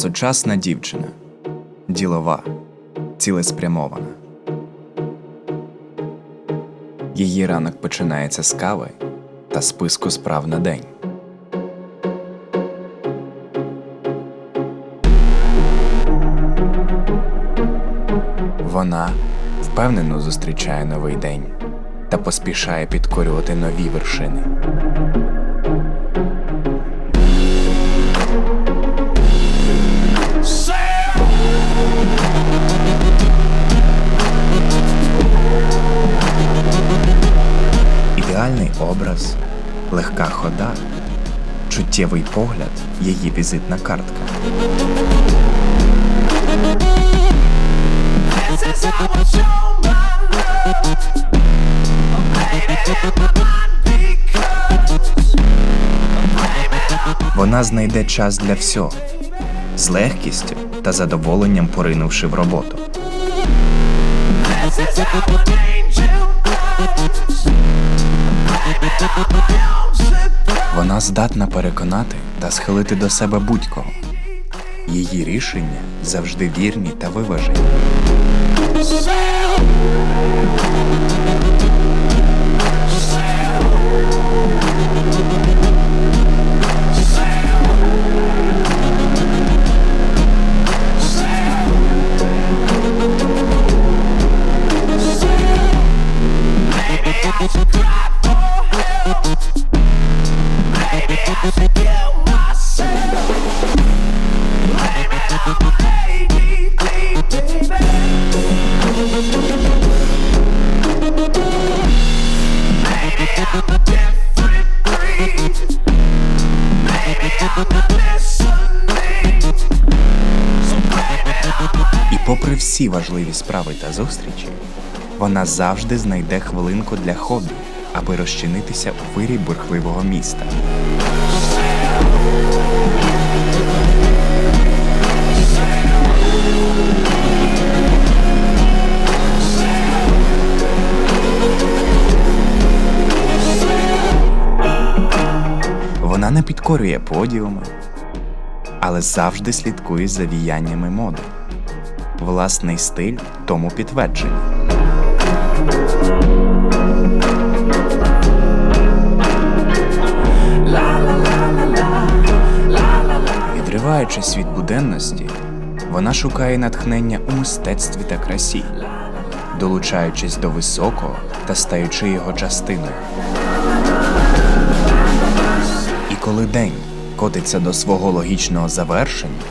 Сучасна дівчина. Ділова, цілеспрямована. Її ранок починається з кави та списку справ на день. Вона впевнено зустрічає новий день та поспішає підкорювати нові вершини. Образ, легка хода, чуттєвий погляд, її візитна картка. Вона знайде час для всього з легкістю та задоволенням поринувши в роботу. This is how an angel Вона здатна переконати та схилити до себе будь-кого. Її рішення завжди вірні та виважені. Maybe І попри всі важливі справи та зустрічі, вона завжди знайде хвилинку для хобі, аби розчинитися у вирі бурхливого міста. Не підкорює подіуми, але завжди слідкує за віяннями моди. Власний стиль тому підтвердження. Відриваючись від буденності, вона шукає натхнення у мистецтві та красі, долучаючись до високого та стаючи його частиною. Коли день котиться до свого логічного завершення,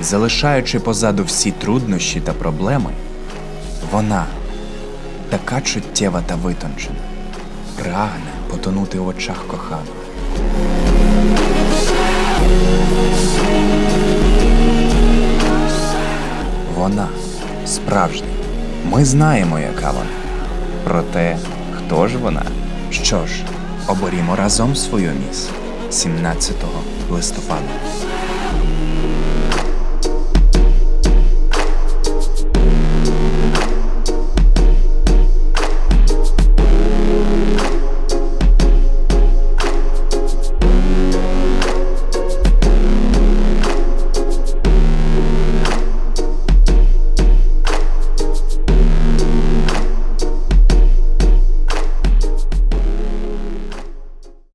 залишаючи позаду всі труднощі та проблеми, вона така чуттєва та витончена, прагне потонути в очах коханого. Вона справжня. Ми знаємо, яка вона. Проте, хто ж вона? Що ж, оборімо разом свою міс 17 листопада.